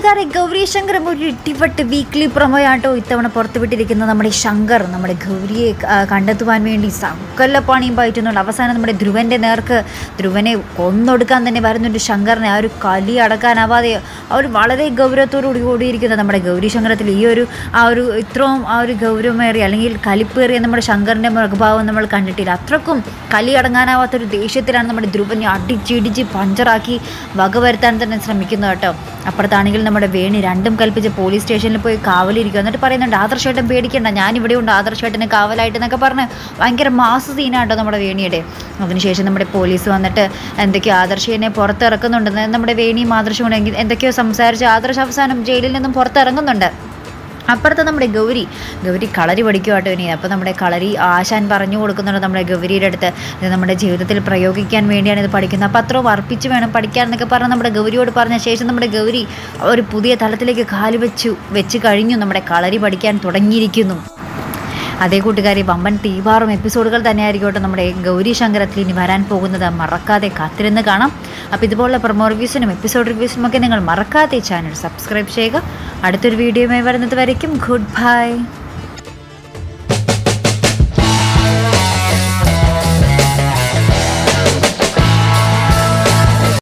കൂട്ടുകാരെ ഗൗരി ശങ്കറും ഒരു ഇട്ടിപ്പെട്ട് വീക്ക്ലി പ്രൊമോയാട്ടോ ഇത്തവണ പുറത്തുവിട്ടിരിക്കുന്ന നമ്മുടെ ശങ്കർ നമ്മുടെ ഗൗരിയെ കണ്ടെത്തുവാൻ വേണ്ടി സകല പണിയും പയറ്റുന്നുണ്ട്. അവസാനം നമ്മുടെ ധ്രുവന്റെ നേർക്ക് ധ്രുവനെ കൊന്നൊടുക്കാൻ തന്നെ വരുന്നുണ്ട് ശങ്കറിനെ. ആ ഒരു കലി അടക്കാനാവാതെ അവർ വളരെ ഗൗരവത്തോടുകൂടി കൂടിയിരിക്കുന്ന നമ്മുടെ ഗൗരി ശങ്കരത്തിൽ ഈ ഒരു ആ ഒരു ഇത്രയും ആ ഒരു ഗൗരവമേറിയ അല്ലെങ്കിൽ കലിപ്പേറിയ നമ്മുടെ ശങ്കറിന്റെ മുഖഭാവം നമ്മൾ കണ്ടിട്ടില്ല. അത്രക്കും കലി അടങ്ങാനാവാത്തൊരു ദേഷ്യത്തിലാണ് നമ്മുടെ ധ്രുവനെ അടിച്ചിടിച്ച് പഞ്ചറാക്കി വകവരുത്താൻ തന്നെ ശ്രമിക്കുന്നത് കേട്ടോ. അപ്പുറത്താണെങ്കിൽ നമ്മുടെ വേണി രണ്ടും കൽപ്പിച്ച് പോലീസ് സ്റ്റേഷനിൽ പോയി കാവലിരിക്കും എന്നിട്ട് പറയുന്നുണ്ട് ആദർശേട്ടൻ പേടിക്കണ്ട ഇവിടെ ഉണ്ട്. ആദർശേട്ടന് കാവലായിട്ട് എന്നൊക്കെ പറഞ്ഞ് ഭയങ്കര മാസ് സീനാട്ടോ നമ്മുടെ വേണിയുടെ. അതിനുശേഷം നമ്മുടെ പോലീസ് വന്നിട്ട് എന്തൊക്കെയോ ആദർശേനെ പുറത്തിറക്കുന്നുണ്ട് നമ്മുടെ വേണിയും ആദർശവും കൂടെ എന്തൊക്കെയോ സംസാരിച്ച് ആദർശ അവസാനം ജയിലിൽ നിന്നും പുറത്തിറങ്ങുന്നുണ്ട്. അപ്പുറത്ത് നമ്മുടെ ഗൗരി ഗൗരി കളരി പഠിക്കുവാട്ടോ ഇനി. അപ്പോൾ നമ്മുടെ കളരി ആശാൻ പറഞ്ഞു കൊടുക്കുന്നുണ്ട് നമ്മുടെ ഗൗരിയുടെ അടുത്ത്. ഇത് നമ്മുടെ ജീവിതത്തിൽ പ്രയോഗിക്കാൻ വേണ്ടിയാണ് ഇത് പഠിക്കുന്നത്. അപ്പോൾ അത്രയും അർപ്പിച്ച് വേണം പഠിക്കാൻ എന്നൊക്കെ പറഞ്ഞ് നമ്മുടെ ഗൗരിയോട് പറഞ്ഞ ശേഷം നമ്മുടെ ഗൗരി ഒരു പുതിയ തലത്തിലേക്ക് കാൽ വെച്ചു വെച്ച് കഴിഞ്ഞു. നമ്മുടെ കളരി പഠിക്കാൻ തുടങ്ങിയിരിക്കുന്നു. അതേ കൂട്ടുകാരി വമ്പൻ തീവാറും എപ്പിസോഡുകൾ തന്നെയായിരിക്കട്ടെ നമ്മുടെ ഗൗരി ശങ്കരത്തിൽ ഇനി വരാൻ പോകുന്നത്. മറക്കാതെ കാത്തിരുന്ന് കാണാം. അപ്പോൾ ഇതുപോലുള്ള പ്രൊമോ റിവ്യൂസിനും എപ്പിസോഡ് റിവ്യൂസിനും ഒക്കെ നിങ്ങൾ മറക്കാതെ ചാനൽ സബ്സ്ക്രൈബ് ചെയ്യുക. അടുത്തൊരു വീഡിയോയുമായി വരുന്നത് വരയ്ക്കും. Good bye